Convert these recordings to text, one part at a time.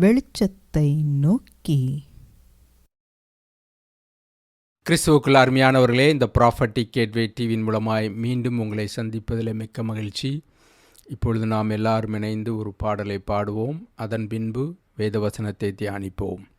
வெளிச்சத்தை நோக்கி. கிறிஸ்துவுக்குள் அருமையானவர்களே இந்த ப்ராஃபர்ட்டி கேட்வே டிவியின் மூலமாய் மீண்டும் உங்களை சந்திப்பதில் மிக்க மகிழ்ச்சி. இப்பொழுது நாம் எல்லாரும் இணைந்து ஒரு பாடலை பாடுவோம். அதன் பின்பு வேதவசனத்தை தியானிப்போம்.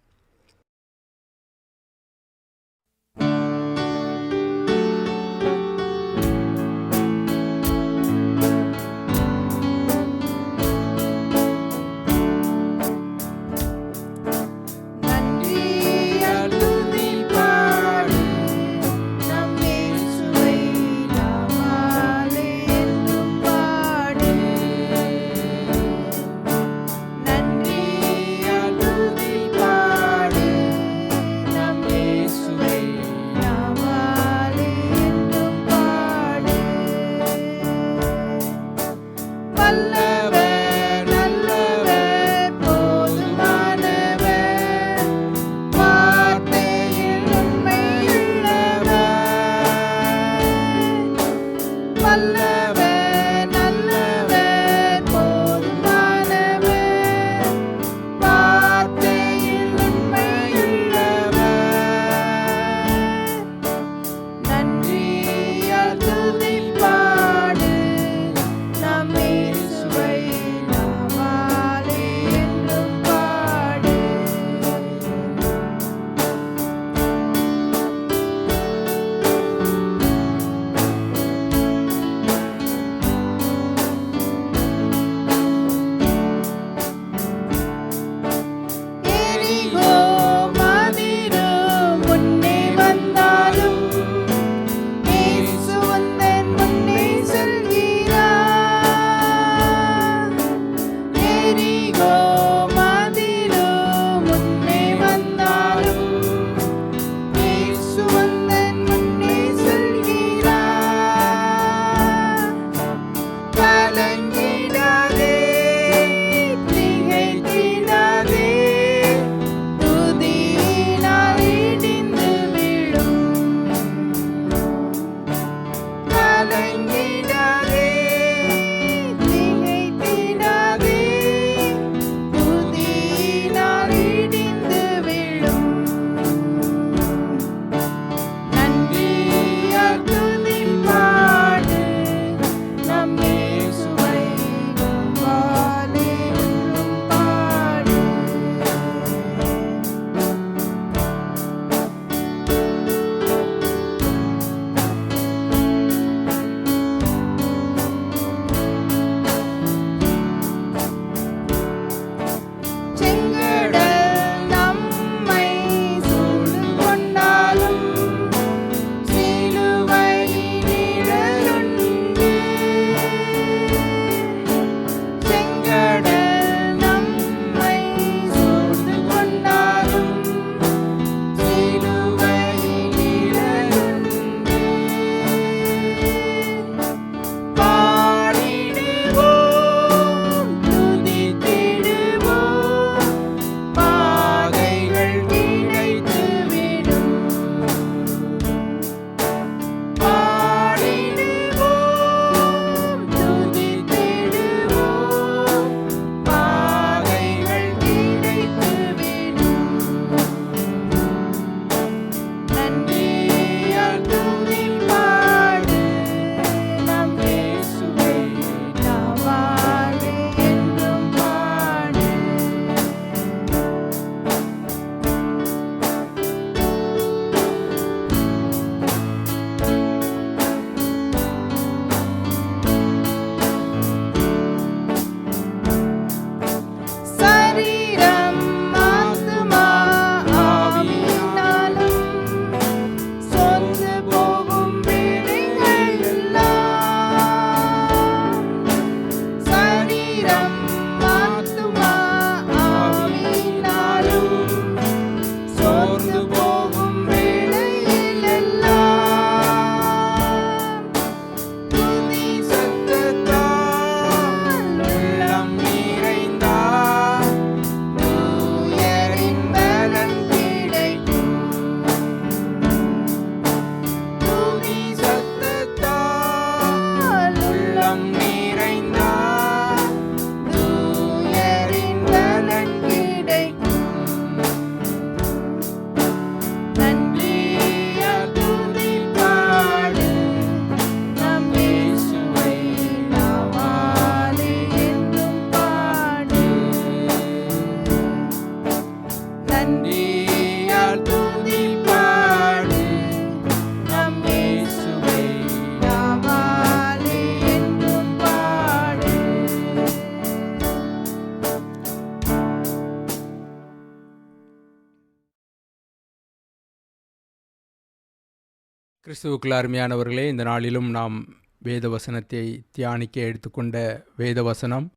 கிறிஸ்துவுக்குள் அருமையானவர்களே இந்த நாளிலும் நாம் வேத வசனத்தை தியானிக்க எடுத்துக்கொண்ட வேத வசனம்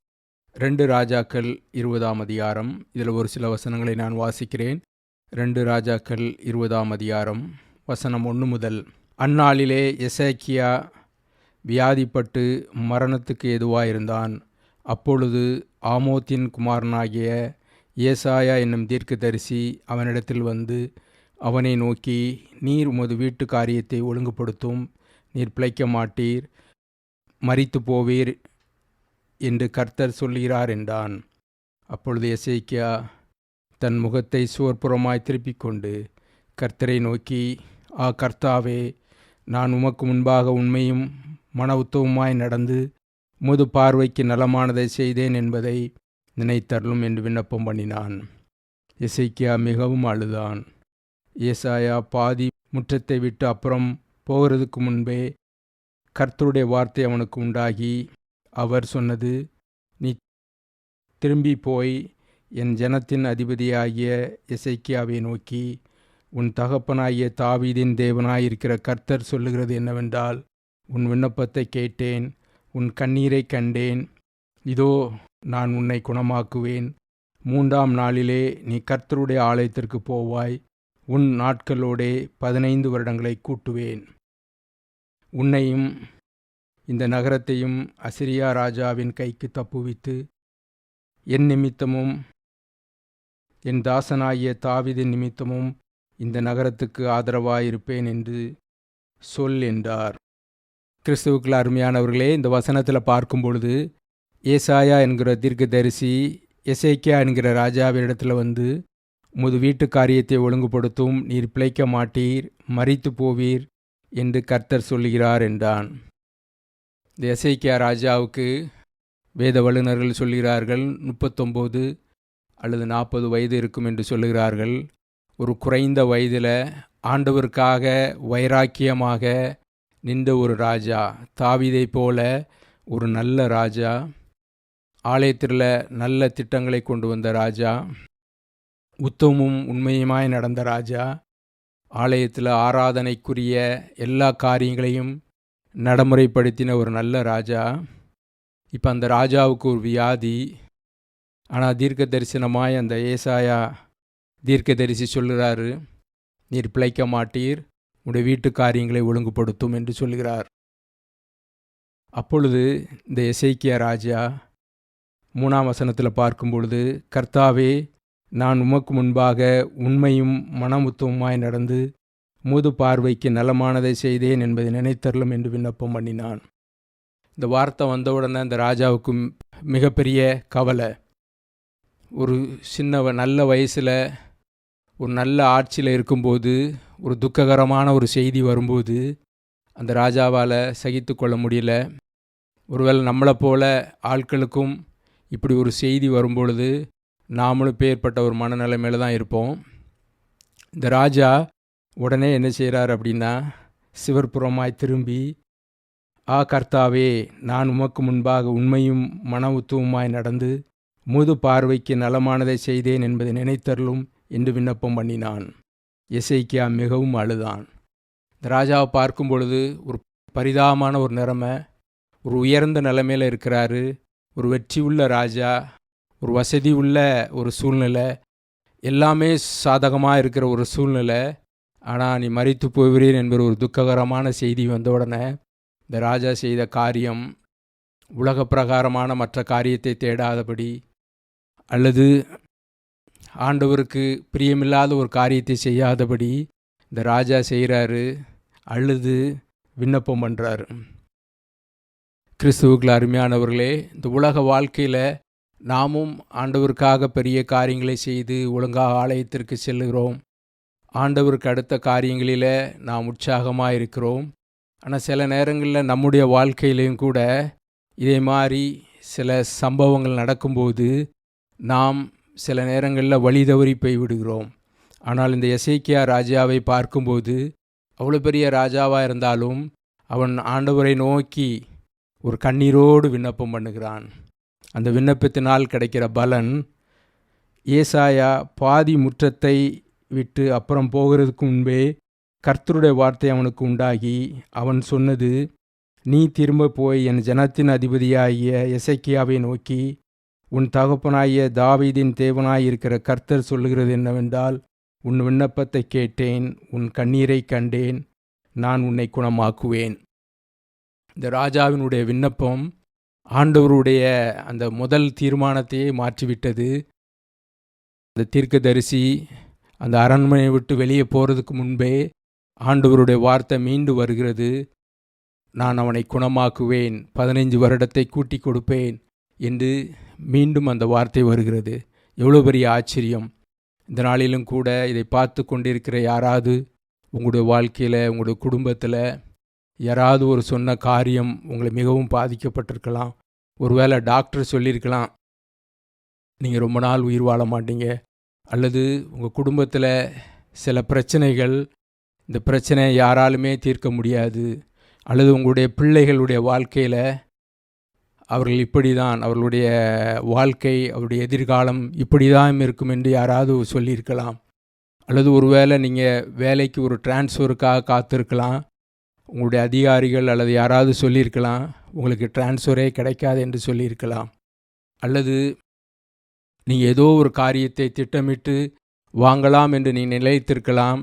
ரெண்டு ராஜாக்கள் இருபதாம் அதிகாரம். இதில் ஒரு சில வசனங்களை நான் வாசிக்கிறேன். ரெண்டு ராஜாக்கள் இருபதாம் அதிகாரம் வசனம் ஒன்று முதல். அந்நாளிலே எசேக்கியா வியாதிப்பட்டு மரணத்துக்கு எதுவாயிருந்தான் அப்பொழுது ஆமோத்தின் குமாரனாகிய ஏசாயா என்னும் தீர்க்கதரிசி அவனிடத்தில் வந்து அவனை நோக்கி நீர் உமது வீட்டு காரியத்தை ஒழுங்குபடுத்தும். நீர் பிழைக்க மாட்டீர். மறித்து போவீர் என்று கர்த்தர் சொல்கிறார் என்றான். அப்பொழுது எசேக்கியா தன் முகத்தை சுவர்புறமாய் திருப்பிக் கொண்டு கர்த்தரை நோக்கி ஆ கர்த்தாவே நான் உமக்கு முன்பாக உண்மையும் மன நடந்து முது பார்வைக்கு நலமானதை செய்தேன் என்பதை நினைத்தருளும் என்று விண்ணப்பம் பண்ணினான். இசைக்கியா மிகவும் அழுதான். ஏசாயா பாதி முற்றத்தை விட்டு அப்புறம் போகிறதுக்கு முன்பே கர்த்தருடைய வார்த்தை அவனுக்கு உண்டாகி அவர் சொன்னது நீ திரும்பி போய் என் ஜனத்தின் அதிபதியாகிய இசைக்கியாவை நோக்கி உன் தகப்பனாகிய தாவீதின் தேவனாயிருக்கிற கர்த்தர் சொல்லுகிறது என்னவென்றால் உன் விண்ணப்பத்தை கேட்டேன் உன் கண்ணீரை கண்டேன். இதோ நான் உன்னை குணமாக்குவேன். மூன்றாம் நாளிலே நீ கர்த்தருடைய ஆலயத்திற்கு போவாய். உன் நாட்களோடே பதினைந்து வருடங்களை கூட்டுவேன். உன்னையும் இந்த நகரத்தையும் அசிரியா ராஜாவின் கைக்கு தப்புவித்து என் நிமித்தமும் என் தாசனாகிய தாவிதின் நிமித்தமும் இந்த நகரத்துக்கு ஆதரவாயிருப்பேன் என்று சொல் என்றார். கிறிஸ்துவுக்குள் அருமையானவர்களே இந்த வசனத்தில் பார்க்கும் பொழுது ஏசாயா என்கிற தீர்க்கதரிசி எசேக்கியா என்கிற ராஜாவினிடத்தில் வந்து உமது வீட்டு காரியத்தை ஒழுங்குபடுத்தும் நீர் பிழைக்க மாட்டீர் மறித்து போவீர் என்று கர்த்தர் சொல்லுகிறார் என்றான். தேசைக்கியா ராஜாவுக்கு வேத வல்லுநர்கள் சொல்கிறார்கள் முப்பத்தொம்போது அல்லது நாற்பது வயது இருக்கும் என்று சொல்லுகிறார்கள். ஒரு குறைந்த வயதில் ஆண்டவருக்காக வைராக்கியமாக நின்ற ஒரு ராஜா தாவிதை போல ஒரு நல்ல ராஜா ஆலயத்தில் நல்ல திட்டங்களை கொண்டு வந்த ராஜா. உத்தமும் உண்மையுமாய் நடந்த ராஜா ஆலயத்தில் ஆராதனைக்குரிய எல்லா காரியங்களையும் நடைமுறைப்படுத்தின ஒரு நல்ல ராஜா. இப்போ அந்த ராஜாவுக்கு ஒரு வியாதி. ஆனால் தீர்க்க தரிசனமாய் அந்த ஏசாயா தீர்க்க தரிசி சொல்கிறாரு நீர் பிழைக்க மாட்டீர் உடைய வீட்டு காரியங்களை ஒழுங்குபடுத்தும் என்று சொல்கிறார் அப்பொழுது இந்த எசைக்கிய ராஜா மூணாம் வசனத்தில் பார்க்கும் பொழுது கர்த்தாவே நான் உமக்கு முன்பாக உண்மையும் மனமுத்துவமாய் நடந்து மூது பார்வைக்கு நலமானதை செய்தேன் என்பதை நினைத்தரலும் என்று விண்ணப்பம் பண்ணினான். இந்த வார்த்தை வந்தவுடனே அந்த ராஜாவுக்கு மிகப்பெரிய கவலை. ஒரு சின்ன நல்ல வயசில் ஒரு நல்ல ஆட்சியில் இருக்கும்போது ஒரு துக்ககரமான ஒரு செய்தி வரும்போது அந்த ராஜாவால் சகித்து கொள்ள முடியல. ஒருவேளை நம்மளை போல ஆட்களுக்கும் இப்படி ஒரு செய்தி வரும்பொழுது நாமளும் பேர்பட்ட ஒரு மனநிலைமையில் தான் இருப்போம். இந்த ராஜா உடனே என்ன செய்கிறார் அப்படின்னா சிவர்புறமாய் திரும்பி ஆ கர்த்தாவே நான் உமக்கு முன்பாக உண்மையும் மன உத்துவமாய் நடந்து முது பார்வைக்கு நலமானதை செய்தேன் என்பதை நினைத்தருளும் என்று விண்ணப்பம் பண்ணினான். இசைக்கியா மிகவும் அழுதான். இந்த ராஜாவை பார்க்கும் பொழுது ஒரு பரிதாபமான ஒரு நிறமை ஒரு உயர்ந்த நிலைமையில் இருக்கிறாரு. ஒரு வெற்றி உள்ள ராஜா ஒரு வசதி உள்ள ஒரு சூழ்நிலை எல்லாமே சாதகமாக இருக்கிற ஒரு சூழ்நிலை. ஆனால் நீ மறித்து போகிறீர் என்பது ஒரு துக்ககரமான செய்தி வந்த உடனே இந்த ராஜா செய்த காரியம் உலக பிரகாரமான மற்ற காரியத்தை தேடாதபடி அல்லது ஆண்டவருக்கு பிரியமில்லாத ஒரு காரியத்தை செய்யாதபடி இந்த ராஜா செய்கிறாரு அழுது விண்ணப்பம் பண்ணுறாரு கிறிஸ்துவுக்குள் அருமையானவர்களே இந்த உலக வாழ்க்கையில் நாமும் ஆண்டவருக்காக பெரிய காரியங்களை செய்து ஒழுங்காக ஆலயத்திற்கு செல்லுகிறோம். ஆண்டவருக்கு அடுத்த காரியங்களில் நாம் உற்சாகமாக இருக்கிறோம் ஆனால் சில நேரங்களில் நம்முடைய வாழ்க்கையிலையும் கூட இதே மாதிரி சில சம்பவங்கள் நடக்கும்போது நாம் சில நேரங்களில் வழி தவறி போய் விடுகிறோம் ஆனால் இந்த எசைக்கியா ராஜாவை பார்க்கும்போது அவ்வளோ பெரிய ராஜாவாக இருந்தாலும் அவன் ஆண்டவரை நோக்கி ஒரு கண்ணீரோடு விண்ணப்பம் பண்ணுகிறான். அந்த விண்ணப்பத்தினால் கிடைக்கிற பலன் ஏசாயா பாதி முற்றத்தை விட்டு அப்புறம் போகிறதுக்கு முன்பே கர்த்தருடைய வார்த்தை அவனுக்கு உண்டாகி அவன் சொன்னது நீ திரும்ப போய் என் ஜனத்தின் அதிபதியாகிய எசைக்கியாவை நோக்கி உன் தகப்பனாகிய தாவீதின் தேவனாயிருக்கிற கர்த்தர் சொல்லுகிறது என்னவென்றால் உன் விண்ணப்பத்தை கேட்டேன் உன் கண்ணீரை கண்டேன் நான் உன்னை குணமாக்குவேன். இந்த ராஜாவினுடைய விண்ணப்பம் ஆண்டவருடைய அந்த முதல் தீர்மானத்தையே மாற்றிவிட்டது. அந்த தீர்க்கதரிசி அந்த அரண்மனையை விட்டு வெளியே போகிறதுக்கு முன்பே ஆண்டவருடைய வார்த்தை மீண்டு வருகிறது. நான் அவனை குணமாக்குவேன் பதினைஞ்சு வருடத்தை கூட்டி கொடுப்பேன் என்று மீண்டும் அந்த வார்த்தை வருகிறது. எவ்வளோ பெரிய ஆச்சரியம். இந்த நாளிலும் கூட இதை பார்த்து கொண்டிருக்கிற யாராவது உங்களுடைய வாழ்க்கையில் உங்களுடைய குடும்பத்தில் யாராவது ஒரு சொன்ன காரியம் உங்களை மிகவும் பாதிக்கப்பட்டிருக்கலாம். ஒருவேளை டாக்டர் சொல்லியிருக்கலாம் நீங்கள் ரொம்ப நாள் உயிர் வாழ மாட்டீங்க. அல்லது உங்கள் குடும்பத்தில் சில பிரச்சனைகள் இந்த பிரச்சனையை யாராலுமே தீர்க்க முடியாது. அல்லது உங்களுடைய பிள்ளைகளுடைய வாழ்க்கையில் அவர்கள் இப்படி தான் அவர்களுடைய வாழ்க்கை அவருடைய எதிர்காலம் இப்படி தான் இருக்கும் என்று யாராவது சொல்லியிருக்கலாம். அல்லது ஒருவேளை நீங்கள் வேலைக்கு ஒரு டிரான்ஸ்ஃபருக்காக காத்திருக்கலாம். உங்களுடைய அதிகாரிகள் அல்லது யாராவது சொல்லியிருக்கலாம் உங்களுக்கு டிரான்ஸ்ஃபரே கிடைக்காது என்று சொல்லியிருக்கலாம். அல்லது நீங்கள் ஏதோ ஒரு காரியத்தை திட்டமிட்டு வாங்கலாம் என்று நீ நிலைத்திருக்கலாம்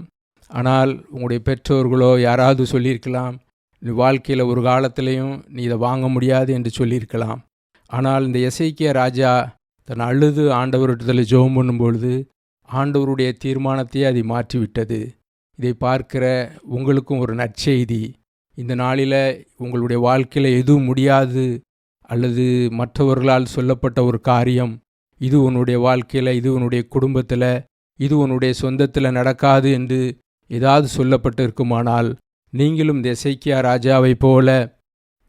ஆனால் உங்களுடைய பெற்றோர்களோ யாராவது சொல்லியிருக்கலாம் நீ வாழ்க்கையில் ஒரு காலத்திலையும் நீ இதை வாங்க முடியாது என்று சொல்லியிருக்கலாம். ஆனால் இந்த இசைக்கிய ராஜா தன் அழுது ஆண்டவரிடத்தில் ஜெபம் பண்ணும்பொழுது ஆண்டவருடைய தீர்மானத்தையே அது மாற்றிவிட்டது. இதை பார்க்கிற உங்களுக்கும் ஒரு நற்செய்தி. இந்த நாளில் உங்களுடைய வாழ்க்கையில் எதுவும் முடியாது அல்லது மற்றவர்களால் சொல்லப்பட்ட ஒரு காரியம். இது உன்னுடைய வாழ்க்கையில் இது உன்னுடைய குடும்பத்தில் இது உன்னுடைய சொந்தத்தில் நடக்காது என்று ஏதாவது சொல்லப்பட்டு இருக்குமானால் நீங்களும் இந்த ராஜாவைப் போல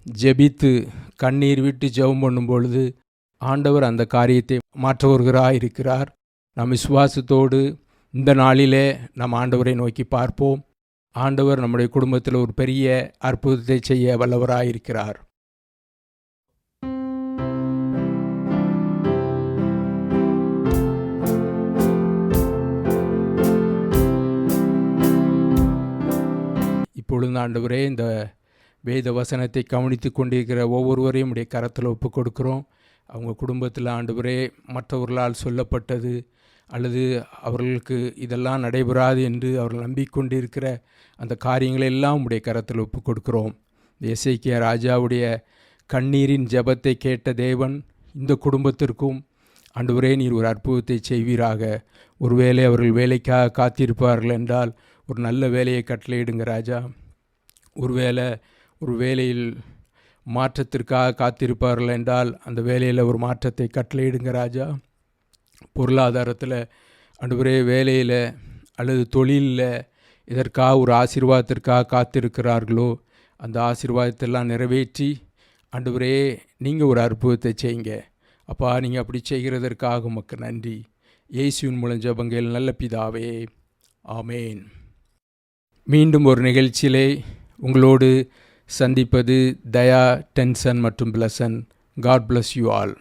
ஜெபித்து கண்ணீர் விட்டு ஜெபம் பண்ணும் பொழுது ஆண்டவர் அந்த காரியத்தை மாற்றவர்களாக இருக்கிறார் நாம் விசுவாசத்தோடு இந்த நாளிலே நம் ஆண்டவரை நோக்கி பார்ப்போம். ஆண்டவர் நம்முடைய குடும்பத்தில் ஒரு பெரிய அற்புதத்தை செய்ய வல்லவராயிருக்கிறார். இப்பொழுது ஆண்டவரே இந்த வேத வசனத்தை கவனித்து கொண்டிருக்கிற ஒவ்வொருவரையும் உடைய கரத்தில் ஒப்புக் கொடுக்குறோம். அவங்க குடும்பத்தில் ஆண்டவரே மற்றவர்களால் சொல்லப்பட்டது அல்லது அவர்களுக்கு இதெல்லாம் நடைபெறாது என்று அவர்கள் நம்பிக்கொண்டிருக்கிற அந்த காரியங்களை எல்லாம் உடைய கரத்தில் ஒப்பு கொடுக்கிறோம் இந்த ராஜாவுடைய கண்ணீரின் ஜெபத்தை கேட்ட தேவன் இந்த குடும்பத்திற்கும் ஆண்டவரே நீர் ஒரு அற்புதத்தை செய்வீராக. ஒருவேளை அவர்கள் வேலைக்காக காத்திருப்பார்கள் என்றால் ஒரு நல்ல வேலையை கட்டளையிடுங்க ராஜா. ஒருவேளை ஒரு வேலையில் மாற்றத்திற்காக காத்திருப்பார்கள் என்றால் அந்த வேலையில் ஒரு மாற்றத்தை கட்டளையிடுங்க ராஜா. பொருளாதாரத்தில் அன்றுவரே வேலையில் அல்லது தொழிலில் இதற்காக ஒரு ஆசீர்வாதத்திற்காக காத்திருக்கிறார்களோ அந்த ஆசீர்வாதத்தெல்லாம் நிறைவேற்றி ஆண்டவரே நீங்கள் ஒரு அற்புதத்தை செய்யுங்க. அப்பா நீங்கள் அப்படி செய்கிறதற்காக உமக்கு நன்றி. இயேசுவின் மூலம் ஜபங்கள் நல்ல பிதாவே. ஆமேன். மீண்டும் ஒரு நிகழ்ச்சியிலே உங்களோடு சந்திப்பது தயா டென்சன் மற்றும் Blesson. God bless you all